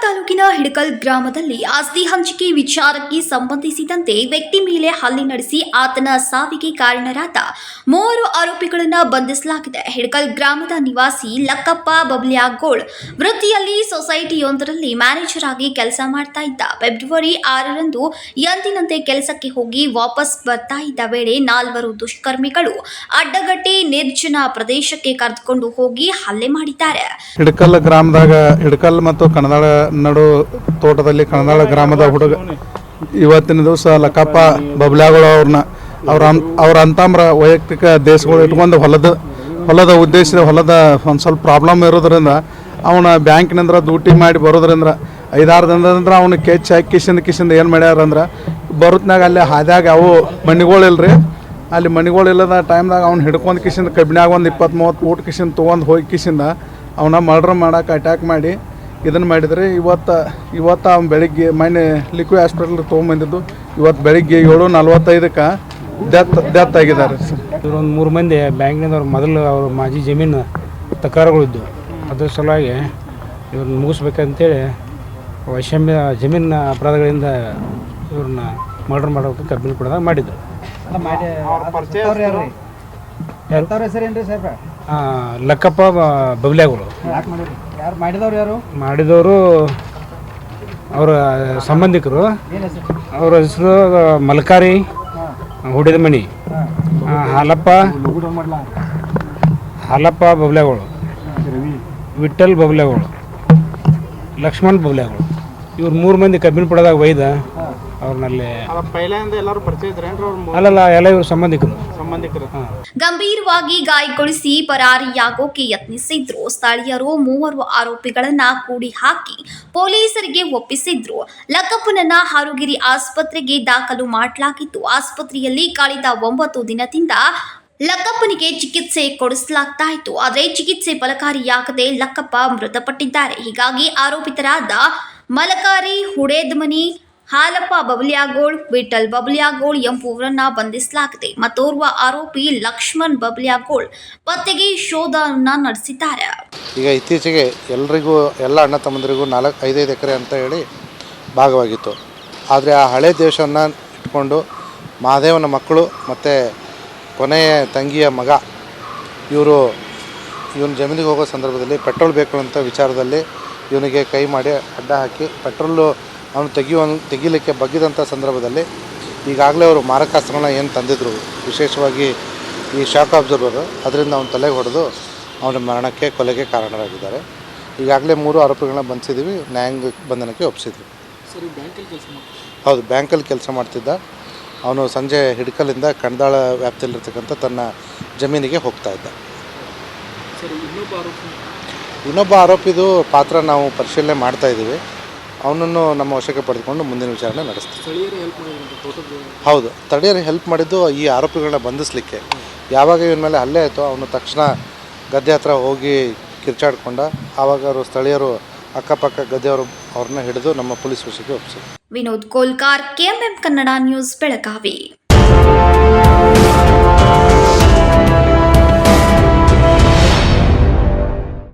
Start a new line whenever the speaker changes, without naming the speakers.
ಹಿಡಕಲ್ ಗ್ರಾಮದಲ್ಲಿ ಆಸ್ತಿ ಹಂಚಿಕೆ ವಿಚಾರಕ್ಕೆ ಸಂಬಂಧಿಸಿದಂತೆ ವ್ಯಕ್ತಿ ಮೇಲೆ ಹಲ್ಲೆ ನಡೆಸಿ ಆತನ ಸಾವಿಗೆ ಕಾರಣರಾದ ಮೂವರು ಆರೋಪಿಗಳನ್ನು ಬಂಧಿಸಲಾಗಿದೆ. ಹಿಡಕಲ್ ಗ್ರಾಮದ ನಿವಾಸಿ ಲಕ್ಕಪ್ಪ ಬಬ್ಲಿಯಾಗೋಳ್ ವೃತ್ತಿಯಲ್ಲಿ ಸೊಸೈಟಿಯೊಂದರಲ್ಲಿ ಮ್ಯಾನೇಜರ್ ಆಗಿ ಕೆಲಸ ಮಾಡ್ತಾ ಇದ್ದ. ಫೆಬ್ರವರಿ ಆರರಂದು ಎಂದಿನಂತೆ ಕೆಲಸಕ್ಕೆ ಹೋಗಿ ವಾಪಸ್ ಬರ್ತಾ ಇದ್ದ ವೇಳೆ ನಾಲ್ವರು ದುಷ್ಕರ್ಮಿಗಳು ಅಡ್ಡಗಟ್ಟಿ ನಿರ್ಜನ ಪ್ರದೇಶಕ್ಕೆ ಕರೆದುಕೊಂಡು ಹೋಗಿ ಹಲ್ಲೆ ಮಾಡಿದ್ದಾರೆ.
ಹಿಡಕಲ್ ಗ್ರಾಮದಾಗ ಹಿಡಕಲ್ ಮತ್ತು ಕಣದಾಳ ನಡು ತೋಟದಲ್ಲಿ ಕಣದಾಳ ಗ್ರಾಮದ ಹುಡುಗ. ಇವತ್ತಿನ ದಿವಸ ಲಕ್ಕಪ್ಪ ಬಬ್ಲ್ಯಾಗಳು ಅವ್ರನ್ನ, ಅವ್ರ ಅವ್ರ ಅಂತಾಮ್ರ ವೈಯಕ್ತಿಕ ದೇಶಗಳು ಇಟ್ಕೊಂಡು ಹೊಲದ ಹೊಲದ ಉದ್ದೇಶದ ಹೊಲದ ಒಂದು ಸ್ವಲ್ಪ ಪ್ರಾಬ್ಲಮ್ ಇರೋದ್ರಿಂದ ಅವನ ಬ್ಯಾಂಕಿನಿಂದ ಡ್ಯೂಟಿ ಮಾಡಿ ಬರೋದ್ರಿಂದ, ಐದಾರು ದಿನದಿಂದ ಅವನು ಕೆಚ್ ಹಾಕಿ ಕಿಶಿಂದ ಕಿಶಿಂದ ಏನು ಮಾಡ್ಯಾರ ಅಂದ್ರೆ ಬರುತ್ನಾಗ ಅಲ್ಲಿ ಹಾದ್ಯಾಗ ಅವು ಮಣಿಗಳಿಲ್ರಿ, ಅಲ್ಲಿ ಮಣಿಗಳು ಇಲ್ಲದ ಟೈಮ್ದಾಗ ಅವ್ನು ಹಿಡ್ಕೊಂಡು ಕಿಶಿಂದ ಕಬ್ಬಿನಾಗ ಒಂದು ಇಪ್ಪತ್ತು ಮೂವತ್ತು ಊಟ ಕಿಶಿಂದ ತೊಗೊಂಡು ಹೋಗಿ ಕಿಶಿಂದ ಅವನ್ನ ಮರ್ಡ್ರ್ ಮಾಡೋಕೆ ಅಟ್ಯಾಕ್ ಮಾಡಿ ಇದನ್ನು ಮಾಡಿದರೆ ಇವತ್ತು ಇವತ್ತು ಅವ್ನು ಬೆಳಿಗ್ಗೆ ಮೊನ್ನೆ ಲಿಕ್ವಿಡ್ ಹಾಸ್ಪಿಟಲ್ ತೊಗೊಂಬಂದಿದ್ದು ಇವತ್ತು ಬೆಳಿಗ್ಗೆ ಏಳು ನಲ್ವತ್ತೈದಕ್ಕೆ ಡೆತ್ ಡೆತ್ ಆಗಿದ್ದಾರೆ. ಸರ್
ಇವ್ರು ಒಂದು ಮೂರು ಮಂದಿ ಬ್ಯಾಂಕ್ನಿಂದವ್ರು ಮೊದಲು ಅವ್ರ ಮಾಜಿ ಜಮೀನು ತಕರಾರುಗಳಿದ್ದು. ಅದ್ರ ಸಲುವಾಗಿ ಇವ್ರನ್ನ ಮುಗಿಸ್ಬೇಕಂತೇಳಿ ವೈಷಮ್ಯ ಜಮೀನಿನ ಅಪರಾಧಗಳಿಂದ ಇವ್ರನ್ನ ಮರ್ಡರ್ ಮಾಡೋಕೆ ಕಬ್ಬಿನ ಕೊಡದಾಗ ಮಾಡಿದ್ರು ಹಾಂ ಲಕ್ಕಪ್ಪ ಬ- ಬಬ್ಲ್ಯಾಗಳು
ಯಾರು ಮಾಡಿದವ್ರು ಯಾರು?
ಮಾಡಿದವರು ಅವರ ಸಂಬಂಧಿಕರು. ಅವರ ಹೆಸರು ಮಲ್ಕಾರಿ ಹುಡಿದ ಮಣಿ ಆ, ಹಾಲಪ್ಪ ಹಾಲಪ್ಪ ಬಬ್ಲೆಗಳು ವಿಠಲ್ ಬಬ್ಲೆಗಳು ಲಕ್ಷ್ಮಣ್ ಬಬ್ಲೆಗಳು. ಇವ್ರು ಮೂರು ಮಂದಿ ಕಬ್ಬಿನ ಪಡೆದಾಗ ಒಯ್ದ ಅವ್ರನ್ನಲ್ಲಿ ಅಲ್ಲಲ್ಲ ಎಲ್ಲ ಇವ್ರ ಸಂಬಂಧಿಕರು.
ಸಂಬಂಧಿಕರು.
ಗಂಭೀರವಾಗಿ ಗಾಯಗೊಳಿಸಿ ಪರಾರಿಯಾಗೋಕೆ ಯತ್ನಿಸಿದ್ರು. ಸ್ಥಳೀಯರು ಮೂವರು ಆರೋಪಿಗಳನ್ನ ಕೂಡಿ ಹಾಕಿ ಪೊಲೀಸರಿಗೆ ಒಪ್ಪಿಸಿದ್ರು. ಲಕ್ಕಪ್ಪನನ್ನ ಹಾರುಗಿರಿ ಆಸ್ಪತ್ರೆಗೆ ದಾಖಲು ಮಾಡಲಾಗಿತ್ತು. ಆಸ್ಪತ್ರೆಯಲ್ಲಿ ಕಳೆದ ಒಂಬತ್ತು ದಿನದಿಂದ ಲಕ್ಕಪ್ಪನಿಗೆ ಚಿಕಿತ್ಸೆ ಕೊಡಿಸಲಾಗ್ತಾ ಇತ್ತು ಆದರೆ ಚಿಕಿತ್ಸೆ ಫಲಕಾರಿಯಾಗದೆ ಲಕ್ಕಪ್ಪ ಮೃತಪಟ್ಟಿದ್ದಾರೆ. ಹೀಗಾಗಿ ಆರೋಪಿತರಾದ ಮಲಕಾರಿ ಹುಡೇದ್ಮನಿ ಹಾಲಪ್ಪ ಬಬಲಿಯಾಗೋಳ್, ವಿಠಲ್ ಬಬಲಿಯಾಗೋಳ್ ಎಂಬುವರನ್ನ ಬಂಧಿಸಲಾಗಿದೆ. ಮತ್ತೋರ್ವ ಆರೋಪಿ ಲಕ್ಷ್ಮಣ್ ಬಬಲಿಯಾಗೋಳ್ ಪತ್ತೆಗೆ ಶೋಧನ ನಡೆಸಿದ್ದಾರೆ.
ಈಗ ಇತ್ತೀಚೆಗೆ ಎಲ್ರಿಗೂ, ಎಲ್ಲ ಅಣ್ಣ ತಮ್ಮಂದರಿಗೂ ನಾಲ್ಕು, ಐದೈದು ಎಕರೆ ಅಂತ ಹೇಳಿ ಭಾಗವಾಗಿತ್ತು. ಆದರೆ ಆ ಹಳೆ ದೇಶವನ್ನು ಇಟ್ಕೊಂಡು ಮಹಾದೇವನ ಮಕ್ಕಳು ಮತ್ತು ಕೊನೆಯ ತಂಗಿಯ ಮಗ, ಇವರು, ಇವನು ಜಮೀನಿಗೆ ಹೋಗೋ ಸಂದರ್ಭದಲ್ಲಿ ಪೆಟ್ರೋಲ್ ಬೇಕು ಅಂತ ವಿಚಾರದಲ್ಲಿ ಇವನಿಗೆ ಕೈ ಮಾಡಿ ಅಡ್ಡ ಹಾಕಿ ಪೆಟ್ರೋಲು ಅವನು ತೆಗೆಯುವ ತೆಗೀಲಿಕ್ಕೆ ಬಗ್ಗಿದಂಥ ಸಂದರ್ಭದಲ್ಲಿ ಈಗಾಗಲೇ ಅವರು ಮಾರಕಾಸ್ತ್ರಗಳನ್ನ ಏನು ತಂದಿದ್ರು. ವಿಶೇಷವಾಗಿ ಈ ಶಾಕ್ ಅಬ್ಸರ್ವರು ಅದರಿಂದ ಅವನ ತಲೆಗೆ ಹೊಡೆದು ಅವನ ಮರಣಕ್ಕೆ ಕೊಲೆಗೆ ಕಾರಣರಾಗಿದ್ದಾರೆ. ಈಗಾಗಲೇ ಮೂರು ಆರೋಪಿಗಳನ್ನ ಬಂಧಿಸಿದ್ದೀವಿ ನ್ಯಾಯಾಂಗ ಬಂಧನಕ್ಕೆ ಒಪ್ಪಿಸಿದ್ವಿ. ಹೌದು ಬ್ಯಾಂಕಲ್ಲಿ ಕೆಲಸ ಮಾಡ್ತಿದ್ದ. ಅವನು ಸಂಜೆ ಹಿಡ್ಕಲಿಂದ ಕಣದಾಳ ವ್ಯಾಪ್ತಿಯಲ್ಲಿರ್ತಕ್ಕಂಥ ತನ್ನ ಜಮೀನಿಗೆ ಹೋಗ್ತಾ ಇದ್ದ. ಇನ್ನೊಬ್ಬ ಆರೋಪಿದು ಪಾತ್ರ ನಾವು ಪರಿಶೀಲನೆ ಮಾಡ್ತಾ ಇದ್ದೀವಿ. ಅವನನ್ನು ನಮ್ಮ ವಶಕ್ಕೆ ಪಡೆದುಕೊಂಡು ಮುಂದಿನ ವಿಚಾರಣೆ ನಡೆಸ್ತೀವಿ. ಹೌದು ತಡೆಯರು ಹೆಲ್ಪ್ ಮಾಡಿದ್ದು ಈ ಆರೋಪಿಗಳನ್ನ ಬಂಧಿಸಲಿಕ್ಕೆ. ಯಾವಾಗ ಇವನ ಮೇಲೆ ಹಲ್ಲೆ ಆಯಿತು ಅವನು ತಕ್ಷಣ ಗದ್ದೆ ಹತ್ರ ಹೋಗಿ ಕಿರ್ಚಾಡ್ಕೊಂಡ ಆವಾಗ ಅವರು ಸ್ಥಳೀಯರು ಅಕ್ಕಪಕ್ಕ ಗದ್ದೆಯವರು ಅವ್ರನ್ನ ಹಿಡಿದು ನಮ್ಮ ಪೊಲೀಸ್ ವಶಕ್ಕೆ ಒಪ್ಪಿಸಿದ್ರು.
Vinod Kolkar KMM Kannada news Belagavi.